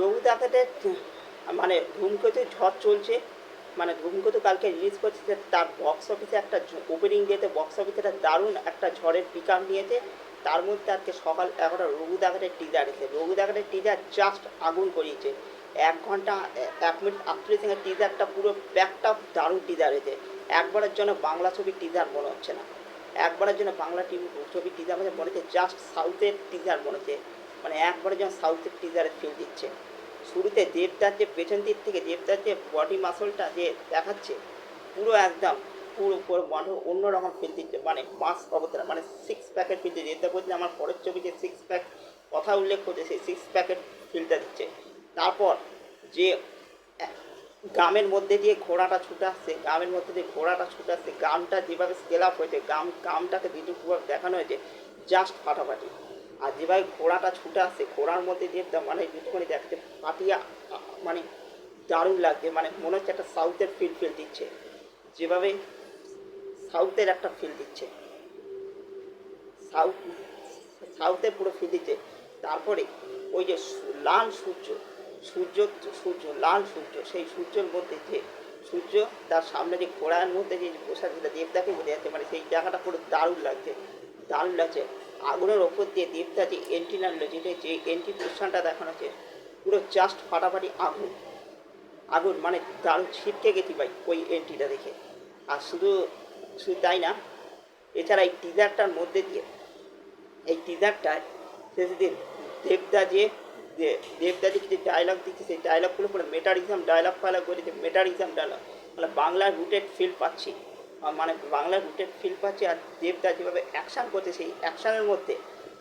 রঘু দেখাতে মানে ধূমকেতু ঝড় চলছে মানে ধূমকেতু কালকে রিলিজ করছে তার বক্স অফিসে একটা ওপেনিং ডেতে বক্স অফিসে একটা দারুণ একটা ঝড়ের পিক আপ নিয়েছে। তার মধ্যে আজকে সকাল এগারোটা রঘু দেখাটের টিজার এসে রঘু দেখাটের টিজার জাস্ট আগুন করিয়েছে। এক ঘণ্টা এক মিনিট আটত্রিশ সেকেন্ড টিজারটা পুরো ব্যাকটা দারুণ টিজার এসে একবারের জন্য বাংলা ছবির টিজার মনে হচ্ছে না। একবারের জন্য বাংলা টিভি ছবির টিজার মনে হচ্ছে জাস্ট সাউথের টিজার মনে হচ্ছে। মানে একবারে যেমন সাউথের টিজারের ফিল দিচ্ছে। শুরুতে দেবদার যে পেছন দিক থেকে, দেবদার যে বডি মাসলটা যে দেখাচ্ছে, পুরো একদম, পুরো পুরো মানে অন্যরকম ফিল দিচ্ছে। মানে মাস অবতার মানে সিক্স প্যাকেট ফিল দিচ্ছে। দেবদা বলছে, আমার পরের ছবি যে সিক্স প্যাক কথা উল্লেখ করছে, সেই সিক্স প্যাকেট ফিলটা দিচ্ছে। তারপর যে গ্রামের মধ্যে দিয়ে ঘোড়াটা ছুটে আসছে, গ্রামের মধ্যে দিয়ে ঘোড়াটা ছুটে আসছে, গ্রামটা যেভাবে স্কেল আপ হয়েছে, গ্রাম, গ্রামটাকে যেটুকুভাবে দেখানো হয়েছে জাস্ট ফাটাফাটি। আর যেভাবে ঘোড়াটা ছুটে আসছে, ঘোড়ার মধ্যে দা- মানে যেটুকুনি দেখাচ্ছে পাটিয়া মানে দারুণ লাগছে মানে মনে হচ্ছে একটা সাউথের ফিল ফিল দিচ্ছে। যেভাবে সাউথের একটা ফিল দিচ্ছে। সাউথ, সাউথে পুরো ফিল দিচ্ছে। তারপরে ওই যে লাল সূর্য সূর্য সূর্য, লাল সূর্য, সেই সূর্যের মধ্যে যে সূর্য, তার সামনে যে ঘোড়ার মধ্যে যে আছে দেবদাকে বোঝা যাচ্ছে মানে সেই জায়গাটা পুরো দারুণ লাগছে দারুণ লাগছে। আগুনের ওপর দিয়ে দেবদা যে এন্ট্রি নামলো, যেটা যে এন্ট্রি পোর্শনটা দেখানো হচ্ছে পুরো জাস্ট ফাটাফাটি আগুন। আগুন মানে দারুণ ছিটকে গেছি ভাই ওই এন্ট্রিটা দেখে। আর শুধু শুধু তাই না, এছাড়া এই টিজারটার মধ্যে দিয়ে, এই টিজারটায় শেষে দিন দেবদা যে দেবদা যে কিছু ডায়লগ দিচ্ছে, সেই ডায়লগগুলো পুরো মেটারিজম ডায়লগ ফায়লগ বলেছে মেটারিজম ডায়লগ মানে বাংলার রুটেড ফিল পাচ্ছি। মানে বাংলার রুটের ফিল পাচ্ছি আর দেবদা যেভাবে অ্যাকশান করছে, সেই অ্যাকশানের মধ্যে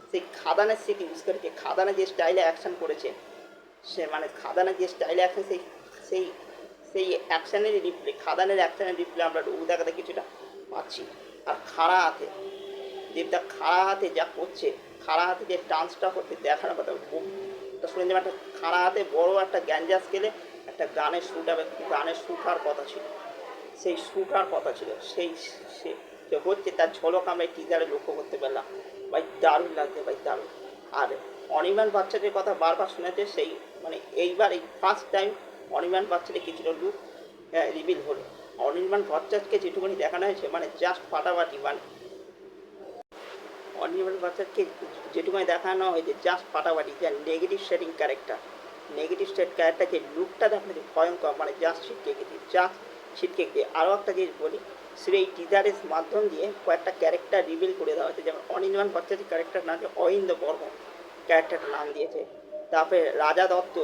সেই খাদানের স্মৃতি ইউজ করেছে খাদানে যে স্টাইলে অ্যাকশান করেছে, সে মানে খাদানের যে স্টাইলে অ্যাকশন সেই সেই সেই অ্যাকশানের রিপ্লে খাদানের অ্যাকশানের রিপ্লে আমরা দেখাতে কিছুটা পাচ্ছি। আর খাড়া হাতে, দেবদা খাড়া হাতে যা করছে, খাড়া হাতে যে ডান্সটা করছে, দেখানোর কথা তা শুনে একটা খাড়া হাতে বড় একটা গ্যাঞ্জা স্কেলে একটা গানের শ্যুট হবে, গানের শ্যুট হওয়ার কথা ছিল। সেই হওয়ার কথা ছিল। সেই সে যে হচ্ছে তার ঝলক আমরা টিজারে লক্ষ্য করতে পারলাম ভাই, দারুণ লাগছে ভাই, দারুণ। আর অনিমান বাচ্চাদের কথা বারবার শুনেছে, সেই মানে এইবার এই ফার্স্ট টাইম অনিমান বাচ্চাদের কিছুটা লুক রিভিল হলো। অনির্বাণ ভট্টাচার্যকে যেটুকুনি দেখানো হয়েছে মানে জাস্ট ফাটাফাটি মানে অনির্বাণ ভট্টাচার্যকে যেটুকুনি দেখানো হয়েছে জাস্ট ফাটাফাটি, যে negative shading character negative shade character যে লুকটা দেখানো ভয়ঙ্কর মানে জাস্ট ছিটকে গেছে জাস্ট গেছে আরও একটা জিনিস বলি, শুধু এই টিজারের মাধ্যম দিয়ে কয়েকটা ক্যারেক্টার রিভিল করে দেওয়া হয়েছে। যেমন অনির্বাণ ভট্টাচার্য ক্যারেক্টার নাম অরিন্দ বর্মন ক্যারেক্টারটার নাম দিয়েছে। তারপরে রাজা দত্ত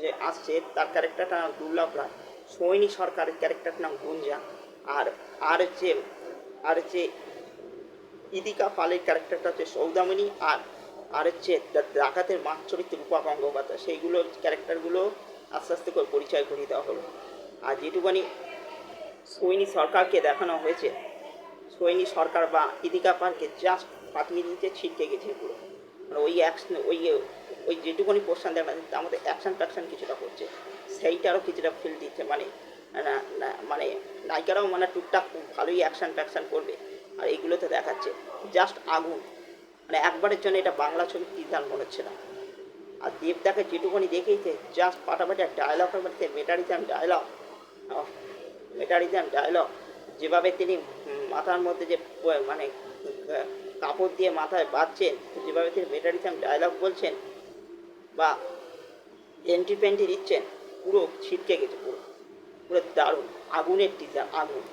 যে আসছে, তার ক্যারেক্টারটার নাম দুর্লভ রায়। সৈনী সরকারের ক্যারেক্টারটার নাম গুঞ্জা। আর আর হচ্ছে আর হচ্ছে ইদিকা পালের ক্যারেক্টারটা হচ্ছে সৌদামিনী আর আর হচ্ছে ডাকাতের মাছ চরিত্র রূপা গঙ্গোপাধ্যায়। সেইগুলো ক্যারেক্টারগুলো আস্তে আস্তে করে পরিচয় করিয়ে দেওয়া হলো। আর যেটুকানি সৈনী সরকারকে দেখানো হয়েছে। সৈনী সরকার বা ইদিকা পার্কে জাস্ট ফাটিয়ে দিতে ছিটকে গেছে পুরো। মানে ওই অ্যাকশন ওই ওই যেটুকুনি পোর্শন দেখা যাচ্ছে মধ্যে অ্যাকশন ট্যাকশন কিছুটা করছে। সেইটারও কিছুটা ফিল দিচ্ছে মানে মানে নায়িকারাও মানে টুকটাক ভালোই অ্যাকশন ট্যাকশন করবে। আর এইগুলো তো দেখাচ্ছে জাস্ট আগুন। মানে একবারের জন্য এটা বাংলা ছবির টিজার মনে হচ্ছে না। আর দেবদাকে যেটুকুনি দেখিয়েছে জাস্ট পাটাপাটি ডায়লগের মধ্যে মেটারিজম ডায়লগ মেটারিজম ডায়লগ যেভাবে তিনি মাথার মধ্যে যে মানে কাপড় দিয়ে মাথায় বাঁধছেন, যেভাবে তিনি মেটারিজম ডায়লগ বলছেন বা এন্ট্রি পেন্ট্রি দিচ্ছেন, পুরো ছিটকে গেছে পুরো। পুরো দারুণ, আগুনের টিজার আগুন।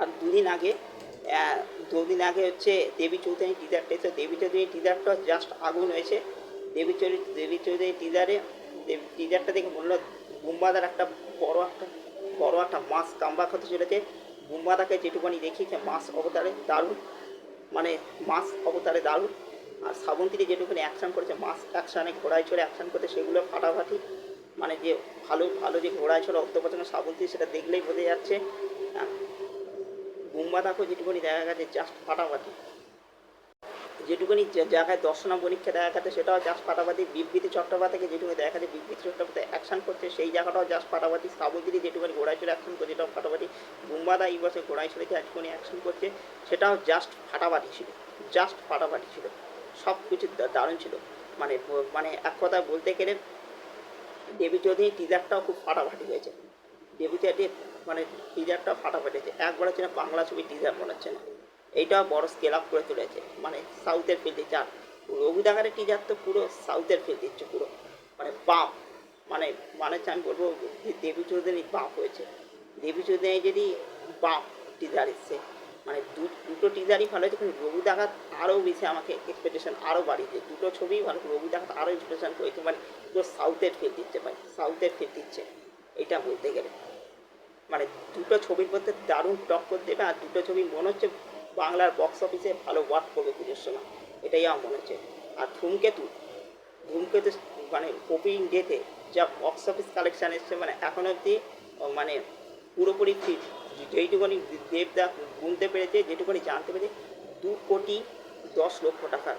আর দুদিন আগে দুদিন আগে হচ্ছে দেবী চৌধুরী টিজারটা এসে, দেবী চৌধুরী টিজারটা জাস্ট আগুন হয়েছে। দেবী চৌধুরী দেবী চৌধুরী টিজারে টিজারটা দেখে বলল বুম্বাদার একটা বড় একটা বড় একটা মাছ কামবাক হতে চলেছে। বুম্বাদাকে যেটুকুনি দেখিয়েছে মাছ অবতারে দারুণ মানে মাছ অবতারে দারুণ। আর শ্রাবন্তীতে যেটুকুনি অ্যাকশন করেছে মাছ অ্যাকশানে ঘোড়ায় চড়ে অ্যাকশন করতে সেগুলো ফাটাফাটি মানে যে ভালো ভালো যে ঘোড়ায় চড়ে অর্থপচনে শ্রাবন্তী সেটা দেখলেই বোঝা যাচ্ছে। হ্যাঁ, বুম্বাদাকেও যেটুকুনি দেখা গেছে জাস্ট ফাটাফাটি। যেটুকুনি জায়গায় দর্শনা পরীক্ষা দেখা গেছে সেটাও জাস্ট ফাটাফাটি বিবৃতি চট্টোপাধ্যায়কে যেটুকু দেখা যাচ্ছে বিবৃতি চট্টোপাধ্যায় অ্যাকশন করছে, সেই জায়গাটাও জাস্ট ফাটাফাটি শ্রাবন্তীতে যেটুকুনি ঘোড়ায় চড়ে অ্যাকশন করছে এটাও ফাটাফাটি বুম্বাদা এই বছর ঘোড়ায় চড়ে যে একটুখানি অ্যাকশন করছে, সেটাও জাস্ট ফাটাফাটি ছিল, জাস্ট ফাটাফাটি ছিল সব কিছু দারুণ ছিল। মানে মানে এক কথায় বলতে গেলে, দেবী চৌধুরী টিজারটাও খুব ফাটাফাটি হয়েছে। দেবী চৌধুরী মানে টিজারটাও ফাটাফাটি হয়েছে। একবার হচ্ছে না বাংলা ছবি টিজার মনে হচ্ছে না। এইটাও বড় স্কেল আপ করে তুলেছে। মানে সাউথের ফিল দিচ্ছে আর রঘু দাগারের টিজার তো পুরো সাউথের ফিল দিচ্ছে পুরো। মানে বাপ মানে মানে আমি বলব দেবী চৌধুরী বাপ হয়েছে। দেবী চৌধুরী যদি বাপ টিজার এসছে মানে দুটো টিজারই ভালো হয়েছে, কিন্তু রঘু দাগাত আরও বেশি আমাকে এক্সপেকটেশন আরও বাড়িয়েছে দুটো ছবিই ভালো রঘু দাগাত আরও এক্সপেকটেশন করেছে মানে পুরো সাউথের ফিল দিচ্ছে মানে সাউথের ফিল দিচ্ছে এটা বলতে গেলে। মানে দুটো ছবির মধ্যে দারুণ টক্কর দেবে, আর দুটো ছবি মনে হচ্ছে বাংলার বক্স অফিসে ভালো ওয়ার্ক করবে পুজোর সময়। এটাই আমার মনে হচ্ছে। আর ধূমকেতু ধূমকেতু মানে ওপেনিং ডেতে যা বক্স অফিস কালেকশান এসছে মানে এখন অবধি মানে পুরোপুরি ঠিক যেইটুকুনি দেবদা গুনতে পেরেছে, যেটুকুনি জানতে পেরেছে, দু কোটি দশ লক্ষ টাকা।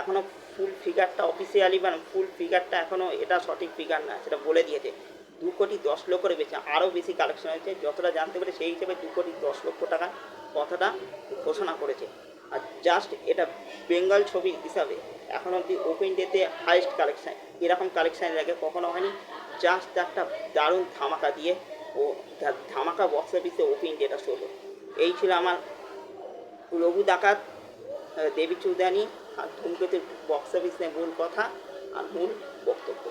এখনও ফুল ফিগারটা অফিসিয়ালি মানে ফুল ফিগারটা এখনও এটা সঠিক ফিগার না, সেটা বলে দিয়েছে। দু কোটি দশ লক্ষের বেশি, আরও বেশি কালেকশন হয়েছে। যতটা জানতে পেরে সেই হিসেবে দু কোটি দশ লক্ষ টাকা কথাটা ঘোষণা করেছে। আর জাস্ট এটা বেঙ্গল ছবি হিসাবে এখন অবধি ওপেন ডেতে হাইস্ট কালেকশান এরকম কালেকশানের আগে কখনো হয়নি। জাস্ট একটা দারুণ ধামাকা দিয়ে ও ধামাকা বক্স অফিসে ওপেন ডেটা শো এই ছিল আমার রঘু ডাকাত দেবী চৌধুরানী আর ধূমকেতুর বক্স অফিসে মূল কথা আর মূল বক্তব্য।